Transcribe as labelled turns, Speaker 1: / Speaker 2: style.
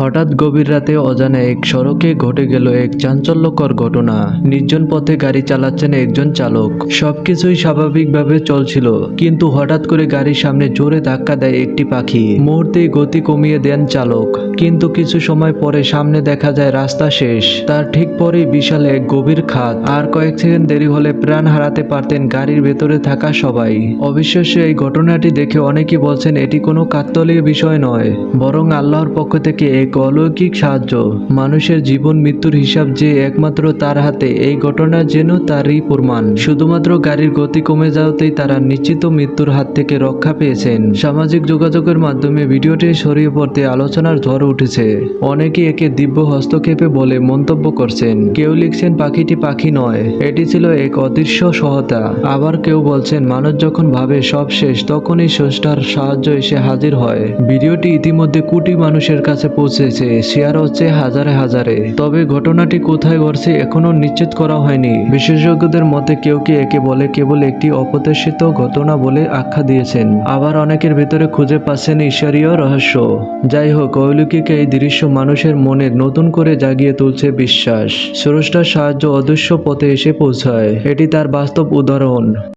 Speaker 1: হঠাৎ গভীর রাতে অজানা এক সড়কে ঘটে গেল এক চাঞ্চল্যকর ঘটনা। নির্জন পথে গাড়ি চালাচ্ছেন একজন চালক। সবকিছুই স্বাভাবিকভাবে চলছিল, কিন্তু হঠাৎ করে গাড়ির সামনে জোরে ধাক্কা দেয় একটি পাখি। মুহূর্তেই গতি কমিয়ে দেন চালক, কিন্তু কিছু সময় পরে সামনে দেখা যায় রাস্তা শেষ। তার ঠিক পরেই বিশাল এক গভীর খাত আর কয়েক সেকেন্ড দেরি হলে প্রাণ হারাতে পারতেন গাড়ির ভেতরে থাকা সবাই। অবিশ্বাস্য এই ঘটনাটি দেখে অনেকেই বলছেন, এটি কোনো কাকতলীয় বিষয় নয়, বরং আল্লাহর পক্ষ থেকে এক অলৌকিক সাহায্য। মানুষের জীবন মৃত্যুর হিসাব যে একমাত্র তার হাতে, এই ঘটনা যেন তারই প্রমাণ। শুধুমাত্র গাড়ির গতি কমে যাওয়াতেই তারা নিশ্চিত মৃত্যুর হাত থেকে রক্ষা পেয়েছেন। সামাজিক যোগাযোগের মাধ্যমে ভিডিওটি ছড়িয়ে পড়তে আলোচনার ঝড় উঠেছে। অনেকে একে দিব্য হস্তক্ষেপে বলে মন্তব্য করছেন। কেউ লিখছেন, পাখিটি পাখি নয়। এটি ছিল এক অদৃশ্য সহতা আবার কেউ বলছেন, মানুষ যখন ভাবে সব শেষ, তখনই স্রষ্টার সাহায্য এসে হাজির হয়। ভিডিওটি ইতিমধ্যে কোটি মানুষের কাছে পৌঁছেছে শেয়ার হচ্ছে হাজারে হাজারে। তবে ঘটনাটি কোথায় ঘটছে এখনও নিশ্চিত করা হয়নি। বিশেষজ্ঞদের মতে কেউ কি একে বলে কেবল একটি অপ্রত্যাশিত ঘটনা বলে আখ্যা দিয়েছেন। আবার অনেকের ভেতরে খুঁজে পাচ্ছেন ঈশ্বরীয় রহস্য। যাই হোক, অলৌকিক এই দৃশ্য মানুষের মনে নতুন করে জাগিয়ে তুলছে বিশ্বাস। স্রষ্টার সাহায্য অদৃশ্য পথে এসে পৌঁছায়। এটি তার বাস্তব উদাহরণ।